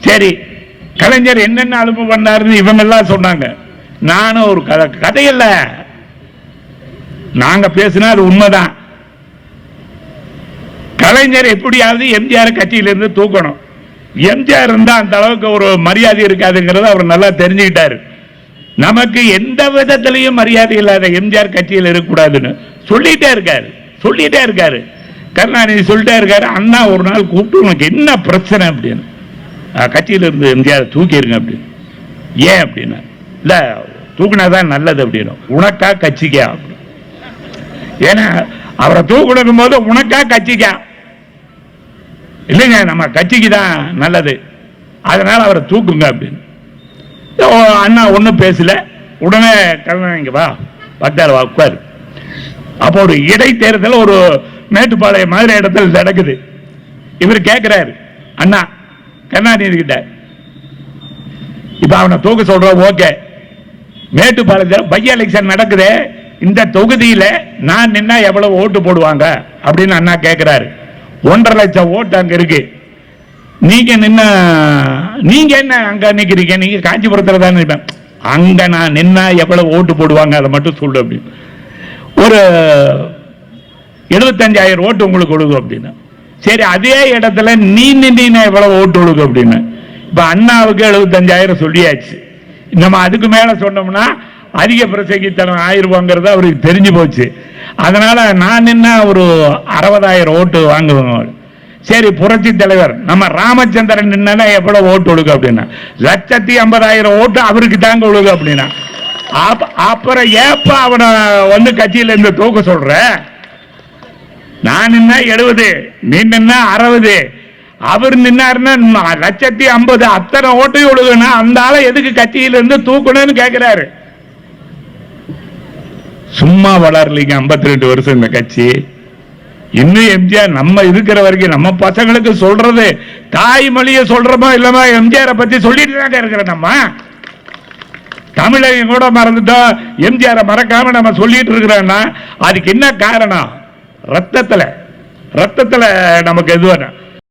சரி கலைஞர் என்னென்ன அலுப்பு பண்ணாருன்னு இவங்க எல்லாம் சொன்னாங்க. நானும் ஒரு கதை கதையில்ல நாங்க பேசினா அது உண்மைதான். கலைஞர் எப்படியாவது எம்ஜிஆர் கட்சியிலிருந்து தூக்கணும். எம்ஜிஆர் இருந்தா அந்த அளவுக்கு ஒரு மரியாதை இருக்காதுங்கிறத அவர் நல்லா தெரிஞ்சுக்கிட்டாரு. நமக்கு எந்த விதத்திலையும் மரியாதை இல்லாத எம்ஜிஆர் கட்சியில் இருக்கக்கூடாதுன்னு சொல்லிட்டே இருக்காரு சொல்லிட்டே இருக்காரு. கருணாநிதி சொல்லிட்டே இருக்காரு அண்ணா ஒரு நாள் கூப்பிட்டு உனக்கு என்ன பிரச்சனை? அப்படின்னு. கட்சியிலிருந்து இருந்து எம்ஜிஆர் தூக்கிடுங்க அப்படின்னு ஏன் அப்படின்னா இல்லை தூக்குனா தான் நல்லது அப்படின்னு உனக்கா கட்சிக்கா அப்படின்னு. ஏன்னா அவரை தூக்கிடணும் போது உனக்கா கட்சிக்கா. இல்லைங்க நம்ம கட்சிக்கு தான் நல்லது. அதனால் அவரை தூக்குங்க அப்படின்னு. ஓ, அண்ணா ஒன்றும் பேசல. உடனே கருணாநிதி வா பக்தார் வா உட்கார். அப்போ ஒரு இடைத்தேர்தல் ஒரு மேட்டுப்பாளையம் மாதிரி இடத்துல நடக்குது. இவர் கேட்குறாரு அண்ணா கருணாநிதி கிட்ட இப்ப அவனை தூக்க சொல்ற ஓகே. மேட்டுப்பாளையத்தில் பை எலெக்ஷன் நடக்குதே. இந்த தொகுதியில நான் நின்னா எவ்வளவு ஓட்டு போடுவாங்க? அப்படின்னு அண்ணா கேட்கிறாரு ஒன்றரை லட்சம் ஓட்டு அங்க இருக்கு. நீங்க நின்ன நீங்க என்ன அங்க நிக்கிறீங்க? நீங்க காஞ்சிபுரத்துல தான் நிற்பேன் அங்க நான் நின்னா எவ்வளவு ஓட்டு போடுவாங்க? அதை மட்டும் சொல்லு அப்படின்னு. ஒரு எழுபத்தஞ்சாயிரம் ஓட்டு உங்களுக்கு கொடுக்கும் அப்படின்னு. சரி அதே இடத்துல நீ நின்று எவ்வளவு ஓட்டு கொடுக்கும் அப்படின்னு. இப்ப அண்ணாவுக்கு எழுபத்தஞ்சாயிரம் சொல்லியாச்சு. நம்ம அதுக்கு மேல சொன்னோம்னா அதிக பிரசங்கித்தனம் ஆயிருவாங்கிறது அவருக்கு தெரிஞ்சு போச்சு. அதனால நான் நின்ன ஒரு அறுபதாயிரம் ஓட்டு வாங்குவேன் சரி புரட்சி தலைவர் நம்ம ராமச்சந்திரன் நின்னா எவ்வளவு ஓட்டு கொடுக்கும் அப்படின்னா. லட்சத்தி ஐம்பதாயிரம் ஓட்டு அவருக்கு தாங்க கொடுக்கும் அப்படின்னா. அப்ப- அப்புறம் ஏப்ப அவனை வந்து கட்சியில இருந்து தூக்க சொல்ற? நான் நின்னா எழுபது நீ நின்னா அறுபது. அவர் நின்னாருன்னா லட்சத்தி ஐம்பது. அத்தனை ஓட்டையும் ஒழுகுனா அந்த ஆளை எதுக்கு கட்சியில இருந்து தூக்கணும்னு கேட்கிறாரு சும்மா வளரலைங்க 52 ரெண்டு வருஷம் இந்த கட்சி. இன்னும் எம்ஜிஆர் நம்ம இருக்கிற வரைக்கும் நம்ம பசங்களுக்கு சொல்றது தாய்மொழியை சொல்றோமோ இல்லமா எம்ஜிஆரை பத்தி சொல்லிட்டு தாங்க இருக்கிற நம்ம. தமிழகம் கூட மறந்துட்டோம் எம்ஜிஆரை மறக்காம நம்ம சொல்லிட்டு இருக்கிறோம்னா அதுக்கு என்ன காரணம்? ரத்தத்தில் ரத்தத்தில் நமக்கு எது வேணும்